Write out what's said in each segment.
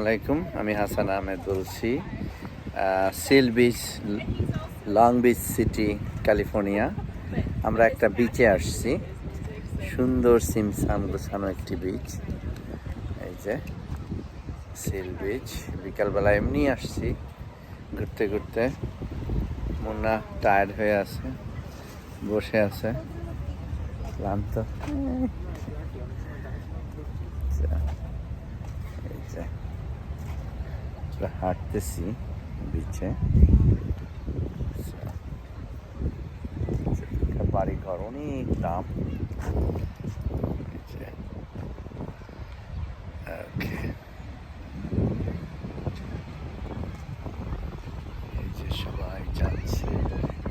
আলাইকুম, আমি হাসান আহমেদ বলছি Seal Beach, Long Beach City, California. আমরা একটা বিচে আসছি, সুন্দর সিমসাম গোছানো একটি বিচ এই যে, সিল বিচ, বিকালবেলা এমনি আসছি, ঘুরতে ঘুরতে। মুন্না টায়ার্ড হয়ে আছে, বসে আছে, ক্লান্ত আচ্ছা, এই যে আমরা হাঁটতেছি বিচে বাড়ি ঘর অনেক দাম। যে সবাই যাচ্ছে,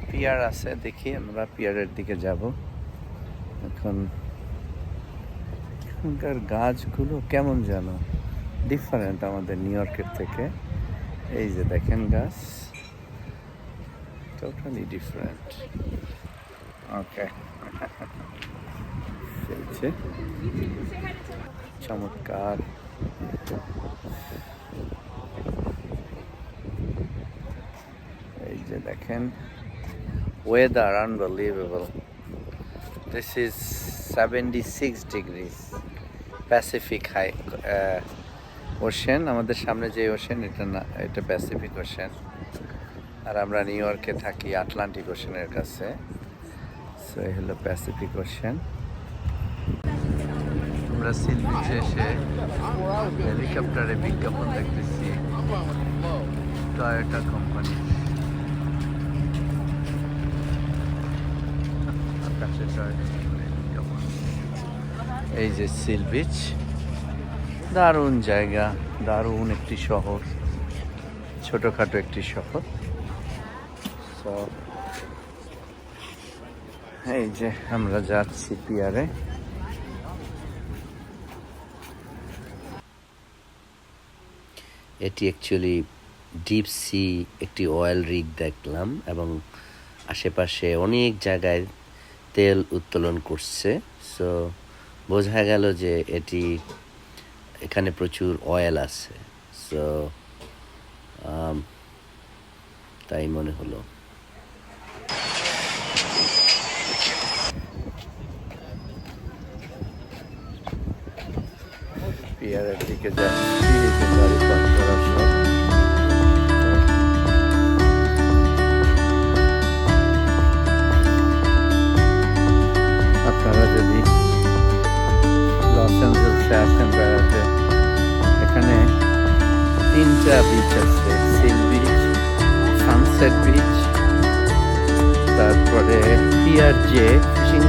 পিয়ার আছে, দেখি আমরা পিয়ারের দিকে যাব। এখন এখানকার গাছগুলো কেমন যেন ডিফারেন্ট আমাদের নিউ ইয়র্কের থেকে। এই যে দেখেন গাছ টোটালি ডিফারেন্ট ওকে চলছে চমৎকার। এই যে দেখেন weather unbelievable this is seventy six degrees Pacific high ocean, আমাদের সামনে যে ওশেন, এটা না, এটা প্যাসিফিক ওশেন আর আমরা নিউ ইয়র্কে থাকি আটলান্টিক ওশেনের কাছে। সো এই হলো প্যাসিফিক ওশেন আমরা সিল বিচে এসে হেলিকপ্টারে বিজ্ঞাপন দেখতেছি। টয়োটা কোম্পানি এই যে সিল বিচ দারুণ জায়গা, দারুণ একটি শহর, ছোটোখাটো একটি শহর। এই যে আমরা যাচ্ছি পিয়ারে। এটি অ্যাকচুয়ালি ডিপ সি একটি অয়েল রিগ দেখলাম এবং আশেপাশে অনেক জায়গায় তেল উত্তোলন করছে। সো বোঝা গেল যে এটি এখানে প্রচুর অয়েল আছে সো তাই মনে হলো। পিয়ারের দিকে যে পিয়ার যে ফিশিং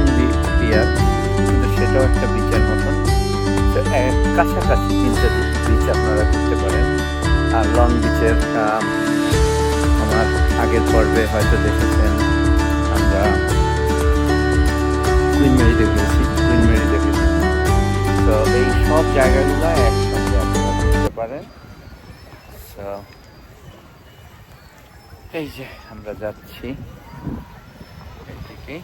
পিয়ার, কিন্তু সেটাও একটা বিচের মতন। তো কাছাকাছি তিনটা বিচ আপনারা করতে পারেন। আর লং বিচের আমার আগের পর্বে হয়তো দেখেছেন, আমরা কুইন মেরিতে গেছি কুইন মেরিতে তো এই সব জায়গাগুলো একসঙ্গে আপনারা করতে পারেন। তো এই যে আমরা যাচ্ছি। এই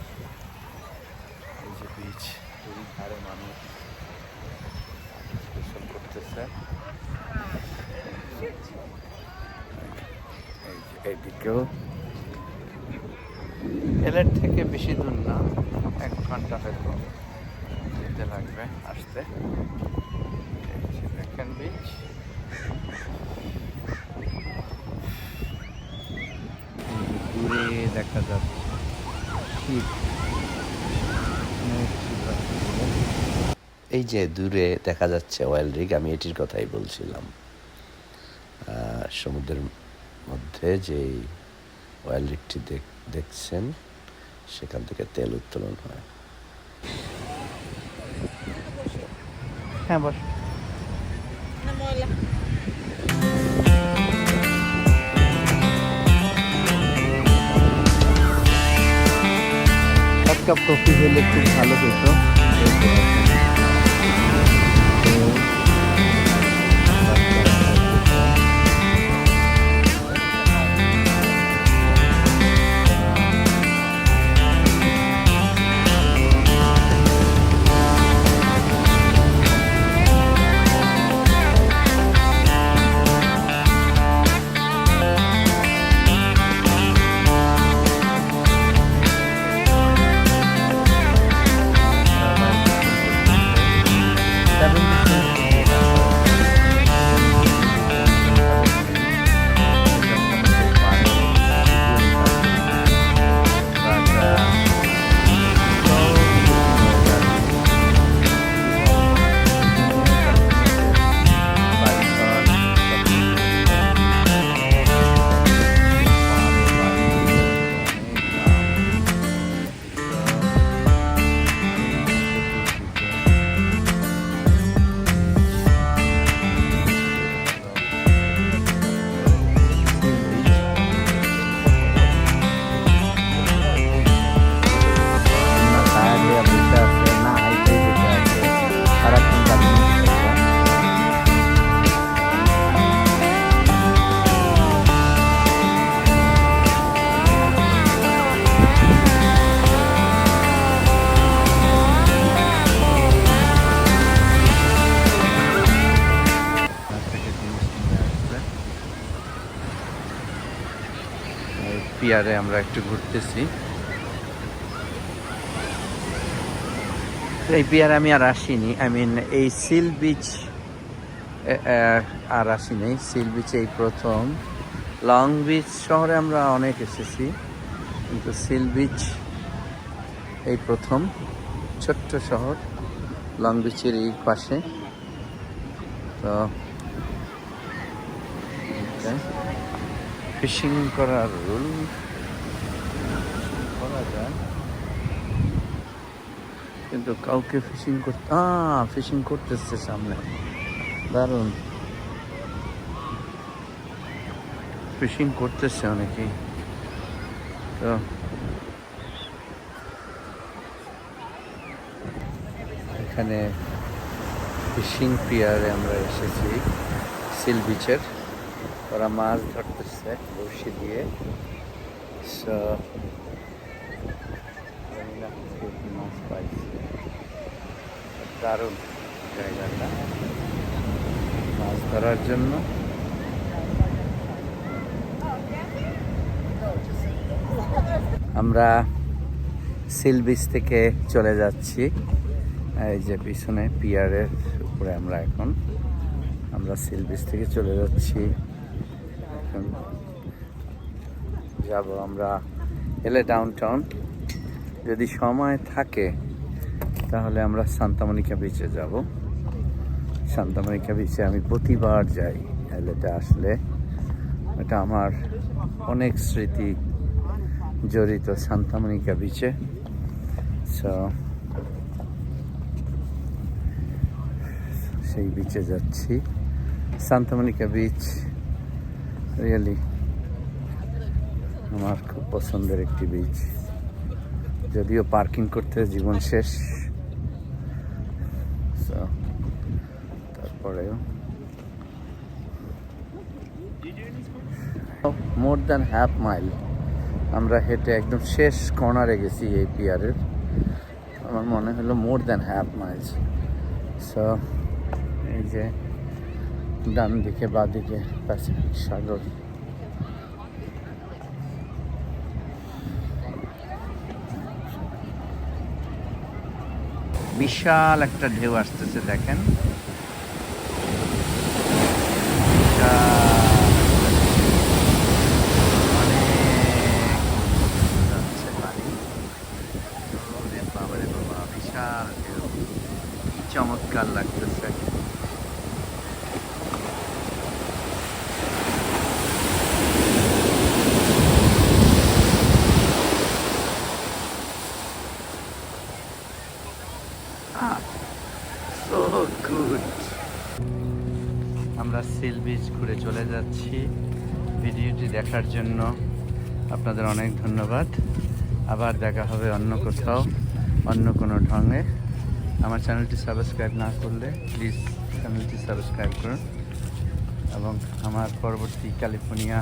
যে বিচ দুই ধারে মানুষ গোসল করতেছে। এইদিকেও এলের থেকে বেশি দূর না এক ঘণ্টা হয়তো যেতে লাগবে আসতে। দেখেন বিচ দূরে দেখা যাচ্ছে। এই যে দূরে দেখা যাচ্ছে অয়েল রিগ আমি এটির কথাই বলছিলাম। সমুদ্রের মধ্যে যে অয়েল রিগটি দেখছেন সেখান থেকে তেল উত্তোলন হয়। হ্যাঁ বস। কাপ কফি হলে খুব ভালো হতো। পিয়ারে আমরা একটু ঘুরতেছি। এই পিয়ারে আমি আর আসিনি আই মিন এই সিল বিচ আর আসিনি। সিল বিচ এই প্রথম। লং বিচ শহরে আমরা অনেক এসেছি, কিন্তু সিল বিচ এই প্রথম। ছোট্ট শহর লং বিচের এই পাশে। তো ফিশিং করার রুল? করা যায় কিন্তু কাউকে ফিশিং করতে ফিশিং করতেছে সামনে। দারুণ। ফিশিং করতেছে অনেকেই। তো। এখানে ফিশিং পিয়ারে আমরা এসেছি। সিল বিচের। ওরা মাছ ধরতেছে বড়শি দিয়ে। মাছ পাইছে। দারুণ জায়গাটা। মাছ ধরার জন্য। আমরা সিল বিচ থেকে চলে যাচ্ছি। এই যে পিছনে পিয়ারের উপরে আমরা এখন। আমরা সিল বিচ থেকে চলে যাচ্ছি। যাব আমরা এলে ডাউন টাউন যদি সময় থাকে, তাহলে আমরা সান্তামনিকা বিচে যাব। সান্তামনিকা বিচে আমি প্রতিবার যাই এলেতে আসলে। এটা আমার অনেক স্মৃতি জড়িত সান্তামনিকা বিচে সো সেই বিচে যাচ্ছি। সান্তামনিকা বিচ রিয়েলি আমার খুব পছন্দের একটি বিচ যদিও পার্কিং করতে জীবন শেষ। তারপরেও। মোর দ্যান হাফ মাইল আমরা হেঁটে একদম শেষ কর্নারে গেছি এই পিয়ারের আমার মনে হলো more than half miles so এই যে ডান দিকে বা দিকে প্যাসিফিক সাগর বিশাল একটা ঢেউ আসতেছে দেখেন। বিশাল একটা ঢেউ। অনেক যাচ্ছে পানি। ওরে বাবারে বাবা, বিশাল ঢেউ। কি চমৎকার লাগতেছে আমরা সিল বিচ ঘুরে চলে যাচ্ছি। ভিডিওটি দেখার জন্য আপনাদের অনেক ধন্যবাদ। আবার দেখা হবে অন্য কোথাও, অন্য কোনো ঢঙে। আমার চ্যানেলটি সাবস্ক্রাইব না করলে প্লিজ চ্যানেলটি সাবস্ক্রাইব করুন। এবং আমার পরবর্তী ক্যালিফোর্নিয়া,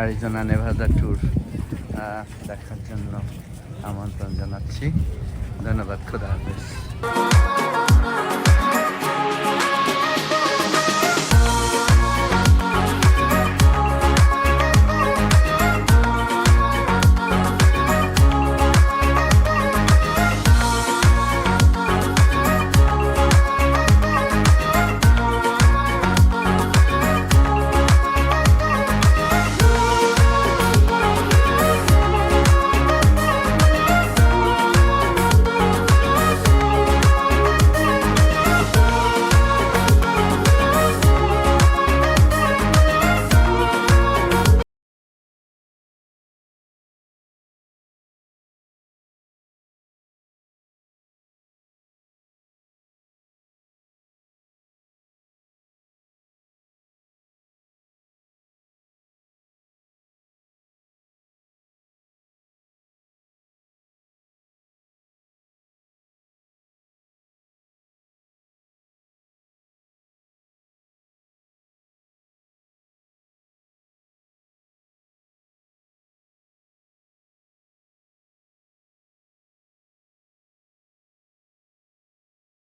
আরিজোনা, নেভাদা ট্যুর দেখার জন্য আমন্ত্রণ জানাচ্ছি। ধন্যবাদ, খুদা হাফেজ।